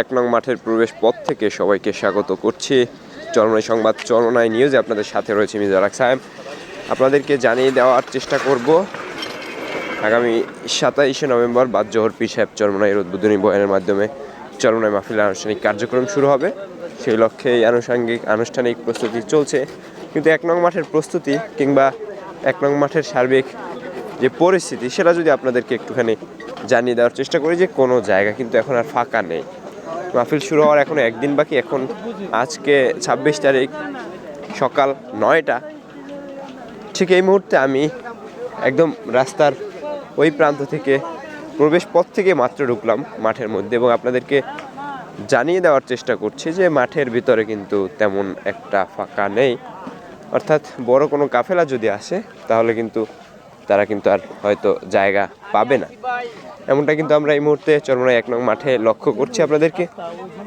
এক নং মাঠের প্রবেশ পথ থেকে সবাইকে স্বাগত করছি। চরমনাই সংবাদ চরমনাই নিউজে আপনাদের সাথে রয়েছে মিজারাক সাহেব। আপনাদেরকে জানিয়ে দেওয়ার চেষ্টা করব, আগামী সাতাইশে নভেম্বর বাদ জোহর পি সাহেব চরমনাইয়ের উদ্বোধনী বয়ানের মাধ্যমে চরমনাই মাহফিলের আনুষ্ঠানিক কার্যক্রম শুরু হবে। সেই লক্ষ্যে আনুষঙ্গিক, আনুষ্ঠানিক প্রস্তুতি চলছে। কিন্তু এক নং মাঠের প্রস্তুতি কিংবা এক নং মাঠের সার্বিক যে পরিস্থিতি, সেটা যদি আপনাদেরকে একটুখানি জানিয়ে দেওয়ার চেষ্টা করি যে কোনো জায়গা কিন্তু এখন আর ফাঁকা নেই। মাহফিল শুরু হওয়ার এখন একদিন বাকি, এখন আজকে ছাব্বিশ তারিখ, সকাল নয়টা। ঠিক এই মুহূর্তে আমি একদম রাস্তার ওই প্রান্ত থেকে প্রবেশ পথ থেকে মাত্র ঢুকলাম মাঠের মধ্যে এবং আপনাদেরকে জানিয়ে দেওয়ার চেষ্টা করছি যে মাঠের ভিতরে কিন্তু তেমন একটা ফাঁকা নেই। অর্থাৎ বড় কোনো কাফেলা যদি আসে, তাহলে কিন্তু তারা কিন্তু আর হয়তো জায়গা পাবে না। এমনটা কিন্তু আমরা এই মুহূর্তে চরমনাই এক নং মাঠে লক্ষ্য করছি আপনাদেরকে।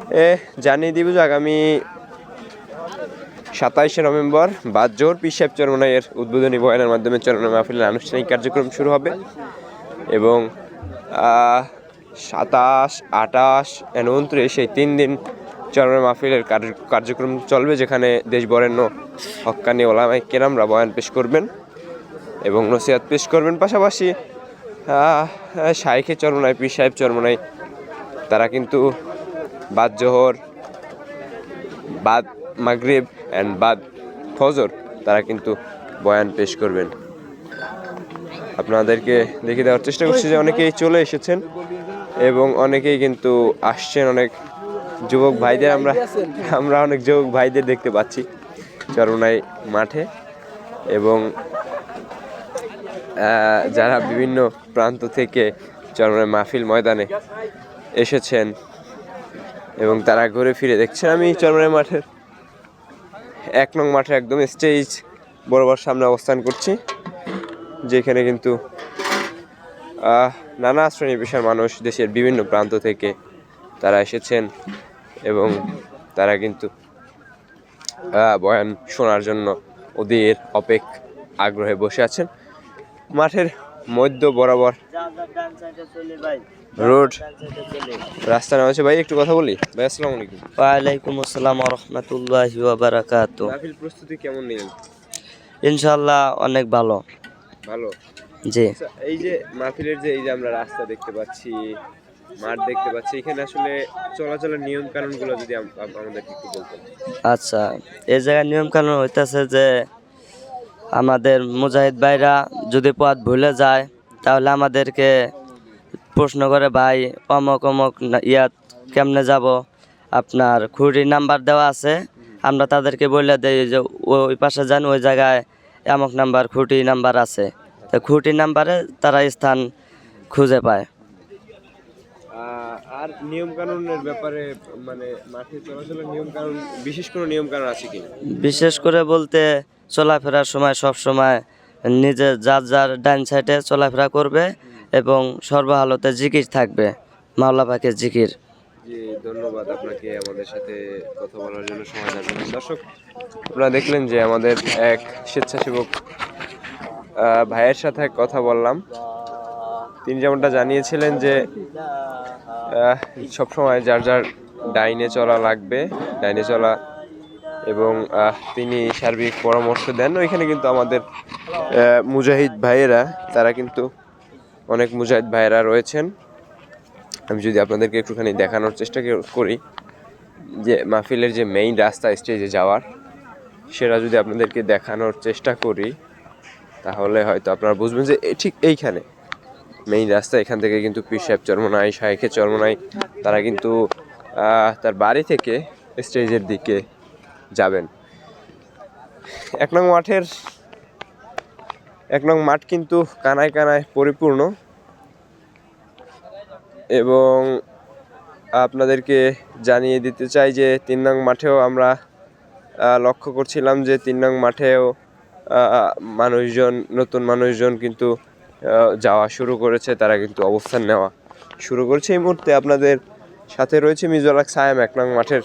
এ, জানিয়ে দিব যে আগামী সাতাইশে নভেম্বর বাদ জোর পিসাব চরমনাইয়ের উদ্বোধনী বয়ানের মাধ্যমে চরমনাই মাহফিলের আনুষ্ঠানিক কার্যক্রম শুরু হবে এবং সাতাশ, আটাশ উনত্রিশ এই তিন দিন চরমনাই মাহফিলের কার্য- কার্যক্রম চলবে যেখানে দেশ বরেণ্য হক্কানি ওলামাই কেরামরা বয়ান পেশ করবেন। এবং নসিহাত পেশ করবেন। পাশাপাশি শাইখে চরমনাই, পীর সাহেব চরমনাই, তারা কিন্তু বাদ জোহর, বাদ মাগরিব অ্যান্ড বাদ ফজর, তারা কিন্তু বয়ান পেশ করবেন। আপনাদেরকে দেখিয়ে দেওয়ার চেষ্টা করছি যে অনেকেই চলে এসেছেন এবং অনেকেই কিন্তু আসছেন, অনেক যুবক ভাইদের আমরা আমরা অনেক যুবক ভাইদের দেখতে পাচ্ছি চরমনাই মাঠে এবং যারা বিভিন্ন প্রান্ত থেকে চরমনাই মাহফিল ময়দানে এসেছেন এবং তারা ঘুরে ফিরে দেখছেন, আমি চরমনাই মাঠের এক নং মাঠে একদম স্টেজ বরাবর সামনে অবস্থান করছি, যেখানে কিন্তু নানা শ্রেণি পেশার মানুষ দেশের বিভিন্ন প্রান্ত থেকে তারা এসেছেন এবং তারা কিন্তু বয়ান শোনার জন্য ওদের অপেক আগ্রহে বসে আছেন। মাঠের মধ্য বরাবর রোড। রাস্তা নাম আছে ভাই একটু কথা বলি। ভাই আসসালামু আলাইকুম। ওয়ালাইকুম আসসালাম রহমতুল্লাহি ওয়াবারাকাত মাহফিল প্রস্তুতি কেমন নিলেন? ইনশাল্লাহ অনেক ভালো। ভালো? জি। আচ্ছা, এই যে মাহফিলের যে এই যে আমরা রাস্তা দেখতে পাচ্ছি মাঠ দেখতে পাচ্ছি এখানে আসলে চলাচলের নিয়ম কানুনগুলো যদি আম- আম- একটু বলতেন। আচ্ছা এই জায়গায় নিয়ম কানুন হইতাছে যে আমাদের মুজাহিদ ভাইরা যদি পথ ভুলে যায় তাহলে আমাদেরকে প্রশ্ন করে ভাই অমক অমক ইয়াত কেমনে যাব? আপনার খুঁড়ির নাম্বার দেওয়া আছে। আমরা তাদেরকে বলে দেই যে ওই পাশে যান ওই জায়গায় এমক নাম্বার খুঁটি নাম্বার আছে। তো খুঁটি নাম্বারে তারা স্থান খুঁজে পায়। আর নিয়ম কানুনের ব্যাপারে মানে মাঠে চলাচলের নিয়ম কানুন বিশেষ কোনো নিয়ম কানুন আছে কি বিশেষ করে বলতে চলাফেরার সময় সব সময় নিজে যার যার ডাইন সাইডে চলাফেরা করবে এবং সর্বহালতে জিকির থাকবে। মাওলা পাকের জিকির। ধন্যবাদ আপনাকে আমাদের সাথে কথা বলার জন্য সময় দেওয়ার দর্শক আপনারা দেখলেন যে আমাদের এক স্বেচ্ছাসেবক ভাইয়ের সাথে কথা বললাম। তিনি যেমনটা জানিয়েছিলেন যে আহ, সবসময় যার যার ডাইনে চলা লাগবে ডাইনে চলা এবং তিনি সার্বিক পরামর্শ দেন। ওইখানে কিন্তু আমাদের মুজাহিদ ভাইয়েরা, তারা কিন্তু অনেক মুজাহিদ ভাইয়েরা রয়েছেন। আমি যদি আপনাদেরকে একটুখানি দেখানোর চেষ্টা করি, যে মাহফিলের যে মেইন রাস্তা স্টেজে যাওয়ার, সেটা যদি আপনাদেরকে দেখানোর চেষ্টা করি, তাহলে হয়তো আপনারা বুঝবেন যে ঠিক এইখানে মেইন রাস্তা, এখান থেকে কিন্তু পীর সাহেব চরমনাই শাহেখে চরমনাই, তারা কিন্তু তার বাড়ি থেকে স্টেজের দিকে যাবেন। এক নং মাঠের, এক নং মাঠ কিন্তু কানায় কানায় পরিপূর্ণ এবং আপনাদেরকে জানিয়ে দিতে চাই যে তিন নং মাঠেও আমরা লক্ষ্য করছিলাম যে তিন নং মাঠেও মানুষজন, নতুন মানুষজন কিন্তু যাওয়া শুরু করেছে, তারা কিন্তু অবস্থান নেওয়া শুরু করেছে। এই মুহূর্তে আপনাদের সাথে রয়েছে মিজলাক সায়াম এক নং মাঠের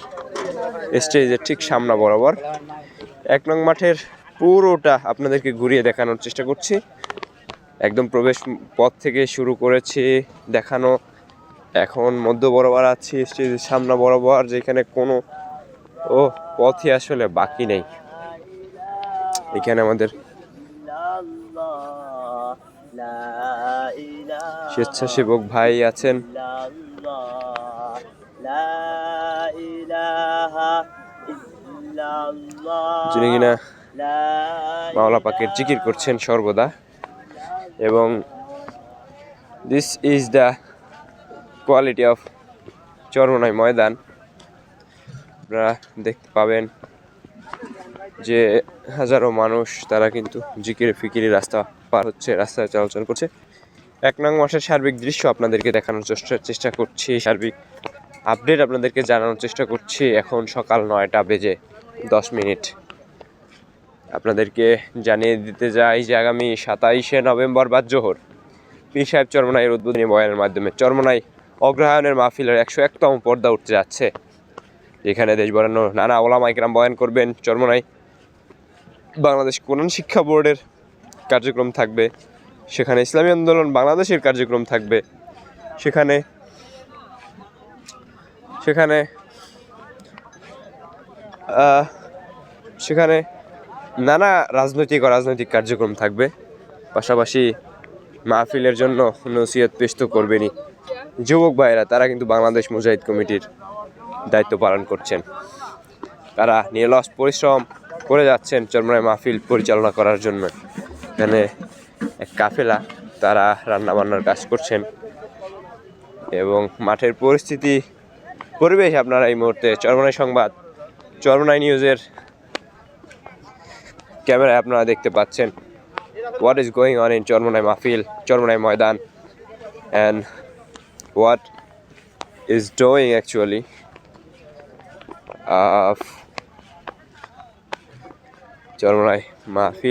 স্টেজের ঠিক সামনা বরাবর। এক নং মাঠের পুরোটা আপনাদেরকে ঘুরিয়ে দেখানোর চেষ্টা করছি। একদম প্রবেশ পথ থেকে শুরু করেছি দেখানো। এখন মধ্য বরাবর আছি, স্টেজের সামনা বরাবর, যেখানে কোনো ও, পথই আসলে বাকি নেই। এখানে আমাদের স্বেচ্ছাসেবক ভাই আছেন। যিনি কিনা মাওলা পাকের জিকির করছেন সর্বদা। এবং this is the quality of Charmonai ময়দান। আপনারা দেখতে পাবেন যে হাজারো মানুষ তারা কিন্তু জিকিরে ফিকিরি রাস্তা পার হচ্ছে রাস্তায় চলাচল করছে। এক নং মাসের সার্বিক দৃশ্য আপনাদেরকে দেখানোর চেষ্টা চেষ্টা করছি। সার্বিক আপডেট আপনাদেরকে জানানোর চেষ্টা করছি। এখন সকাল নয়টা বেজে দশ মিনিট। আপনাদেরকে জানিয়ে দিতে যাই যে আগামী সাতাইশে নভেম্বর বা জোহর পীর সাহেব চরমনাইয়ের উদ্বোধনী বয়ানের মাধ্যমে চরমনাই অগ্রহায়ণের মাহফিলের একশো একতম পর্দা উঠতে যাচ্ছে। যেখানে দেশ বরান্ন নানা ওলামা ইকরাম বয়ান করবেন চরমনাই। বাংলাদেশ কোরআন শিক্ষা বোর্ডের কার্যক্রম থাকবে। সেখানে ইসলামী আন্দোলন বাংলাদেশের কার্যক্রম থাকবে। সেখানে সেখানে সেখানে নানা রাজনৈতিক অরাজনৈতিক কার্যক্রম থাকবে। পাশাপাশি মাহফিলের জন্য নসিহত পেশ তো করবেনই। যুবক ভাইয়েরা, তারা কিন্তু বাংলাদেশ মুজাহিদ কমিটির দায়িত্ব পালন করছেন। তারা নিরলস পরিশ্রম করে যাচ্ছেন চরমরাই মাহফিল পরিচালনা করার জন্য। এখানে এক কাফেলা, তারা রান্নাবান্নার কাজ করছেন। এবং মাঠের পরিস্থিতি পরিবেশ আপনারা এই মুহূর্তে চরমনাই সংবাদ, চরমনাই নিউজের ক্যামেরায় আপনারা দেখতে পাচ্ছেন what is going on in Charmonai মাহফিল, চরমনাই ময়দান and what is doing actually Charmonai মাহফিল।